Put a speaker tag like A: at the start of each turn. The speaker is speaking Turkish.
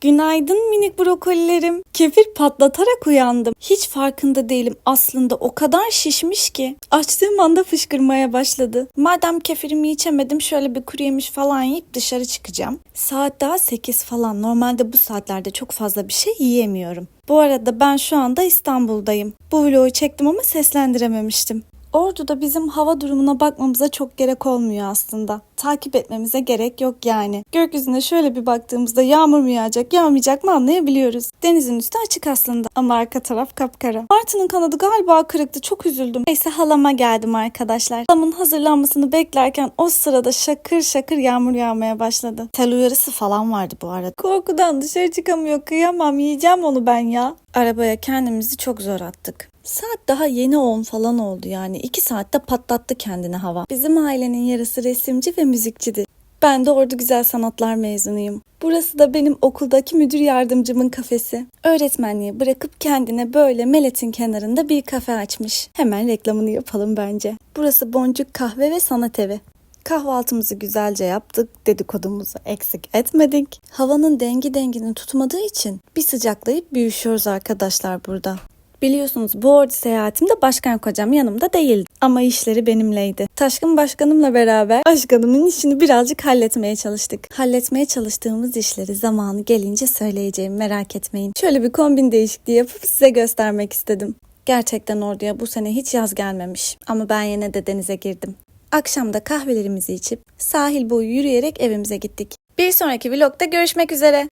A: Günaydın minik brokolilerim. Kefir patlatarak uyandım. Hiç farkında değilim. Aslında o kadar şişmiş ki. Açtığım anda fışkırmaya başladı. Madem kefirimi içemedim şöyle bir kuru yemiş falan yiyip dışarı çıkacağım. Saat daha 8 falan. Normalde bu saatlerde çok fazla bir şey yiyemiyorum. Bu arada ben şu anda İstanbul'dayım. Bu vlogu çektim ama seslendirememiştim. Ordu'da bizim hava durumuna bakmamıza çok gerek olmuyor aslında. Takip etmemize gerek yok yani. Gökyüzüne şöyle bir baktığımızda yağmur mu yağacak, yağmayacak mı anlayabiliyoruz. Denizin üstü açık aslında ama arka taraf kapkara. Martı'nın kanadı galiba kırıktı. Çok üzüldüm. Neyse halama geldim arkadaşlar. Halamın hazırlanmasını beklerken o sırada şakır şakır yağmur yağmaya başladı. Tel uyarısı falan vardı bu arada. Korkudan dışarı çıkamıyor. Kıyamam. Yiyeceğim onu ben ya. Arabaya kendimizi çok zor attık. Saat daha yeni 10 falan oldu yani. 2 saatte patlattı kendini hava. Bizim ailenin yarısı resimci ve müzikçidir. Ben de Ordu Güzel Sanatlar mezunuyum. Burası da benim okuldaki müdür yardımcımın kafesi. Öğretmenliği bırakıp kendine böyle meletin kenarında bir kafe açmış. Hemen reklamını yapalım bence. Burası Boncuk Kahve ve Sanat Evi. Kahvaltımızı güzelce yaptık, dedikodumuzu eksik etmedik. Havanın dengi dengini tutmadığı için bir sıcaklayıp büyüşüyoruz arkadaşlar burada. Biliyorsunuz bu ordu seyahatimde başkan kocam yanımda değildi ama işleri benimleydi. Taşkın başkanımla beraber başkanımın işini birazcık halletmeye çalıştık. Halletmeye çalıştığımız işleri zamanı gelince söyleyeceğim merak etmeyin. Şöyle bir kombin değişikliği yapıp size göstermek istedim. Gerçekten orduya bu sene hiç yaz gelmemiş ama ben yine de denize girdim. Akşam da kahvelerimizi içip sahil boyu yürüyerek evimize gittik. Bir sonraki vlogda görüşmek üzere.